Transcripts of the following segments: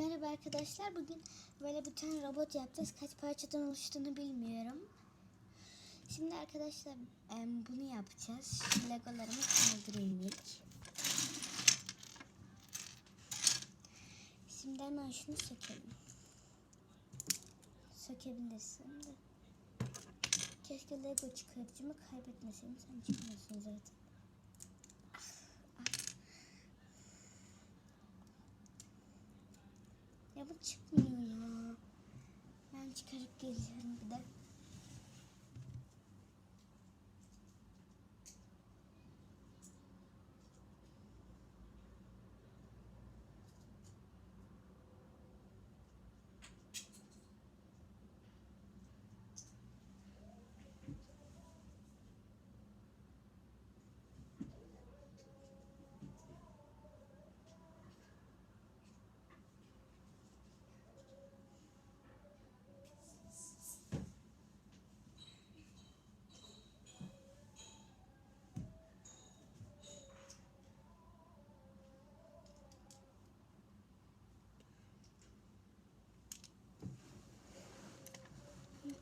Merhaba arkadaşlar. Bugün böyle bir tane robot yapacağız. Kaç parçadan oluştuğunu bilmiyorum. Şimdi arkadaşlar bunu yapacağız. Şu legolarımı kaldırayım ilk. Şimdi hemen şunu sökelim. Sökebilirsin de. Keşke lego çıkarıcımı kaybetmeseydim. Sen çıkmıyorsun zaten. Ya bu çıkmıyor ya. Ben çıkarıp geliyorum bir de.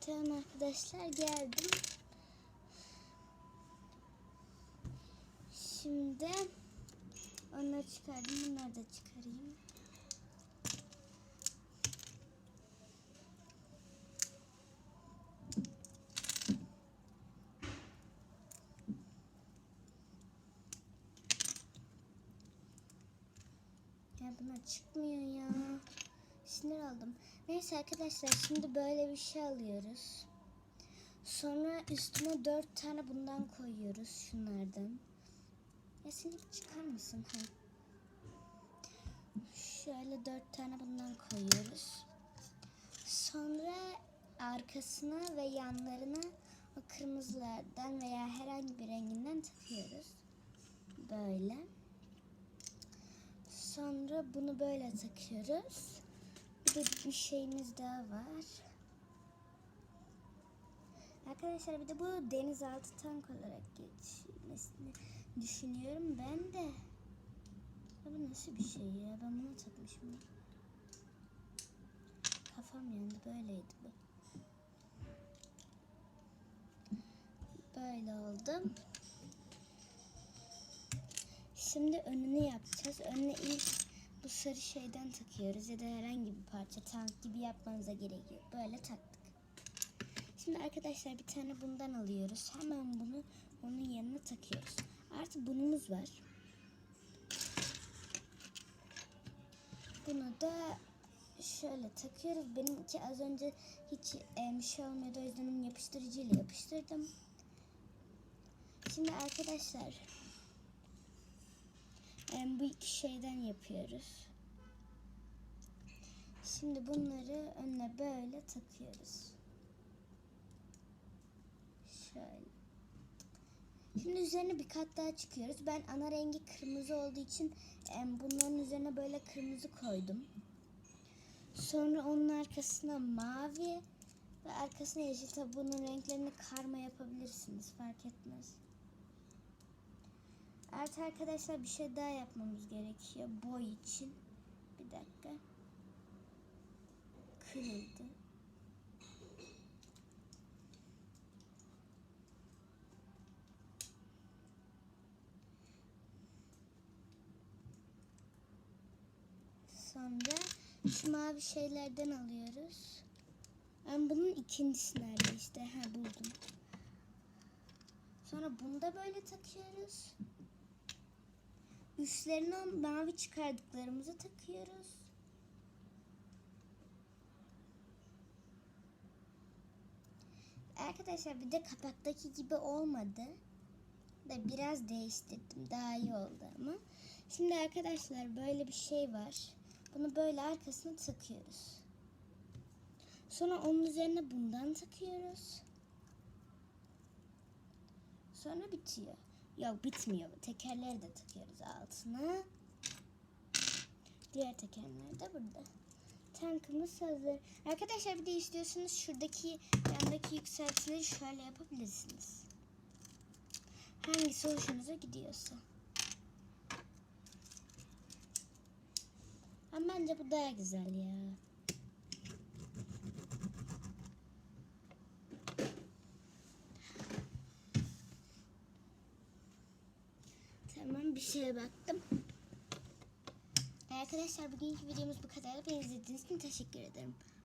Tamam arkadaşlar geldim. Şimdi onları çıkardım. Bunları da çıkarayım. Ya buna çıkmıyor ya. Sinir aldım. Neyse arkadaşlar şimdi böyle bir şey alıyoruz. Sonra üstüne dört tane bundan koyuyoruz şunlardan. Ya hiç çıkar mısın? Ha. Şöyle dört tane bundan koyuyoruz. Sonra arkasına ve yanlarına o kırmızılardan veya herhangi bir renginden takıyoruz. Böyle. Sonra bunu böyle takıyoruz. De bir şeyimiz daha var. Arkadaşlar bir de bu denizaltı tank olarak geçmesini düşünüyorum ben de. Ya bu nasıl bir şey ya? Ben bunu takmışım. Kafam yandı. Böyleydi bu. Böyle oldu. Şimdi önünü yapacağız. Önüne ilk bu sarı şeyden takıyoruz ya da herhangi bir parça tank gibi yapmanıza gerek yok. Böyle taktık. Şimdi arkadaşlar bir tane bundan alıyoruz. Hemen bunu onun yanına takıyoruz. Artık bunumuz var. Bunu da şöyle takıyoruz. Benimki az önce hiç e, bir şey olmuyordu. O yüzden yapıştırıcıyla yapıştırdım. Şimdi arkadaşlar e, bu iki şeyden yapıyoruz. Şimdi bunları önüne böyle takıyoruz. Şöyle. Şimdi üzerine bir kat daha çıkıyoruz. Ben ana rengi kırmızı olduğu için bunların üzerine böyle kırmızı koydum. Sonra onun arkasına mavi ve arkasına yeşil. Tabi bunun renklerini karma yapabilirsiniz. Fark etmez. Evet arkadaşlar bir şey daha yapmamız gerekiyor. Boy için. Bir dakika. Kırıldı. Sonra şu mavi şeylerden alıyoruz. Ben bunun ikincisi nerede işte. Ha buldum. Sonra bunu da böyle takıyoruz. Üstlerine o mavi çıkardıklarımızı takıyoruz. Arkadaşlar bir de kapaktaki gibi olmadı. Da biraz değiştirdim. Daha iyi oldu ama. Şimdi arkadaşlar böyle bir şey var. Bunu böyle arkasına takıyoruz. Sonra onun üzerine bundan takıyoruz. Sonra bitiyor. Yok bitmiyor. Tekerleri de takıyoruz altına. Diğer tekerler de burada. Tankımız hazır. Arkadaşlar bir de istiyorsanız şuradaki yandaki yükseltileri şöyle yapabilirsiniz. Hangisi hoşunuza gidiyorsa. Ama bence bu daha güzel ya. Tamam bir şeye baktım. Arkadaşlar bugünkü videomuz bu kadar. Beni izlediğiniz için teşekkür ederim.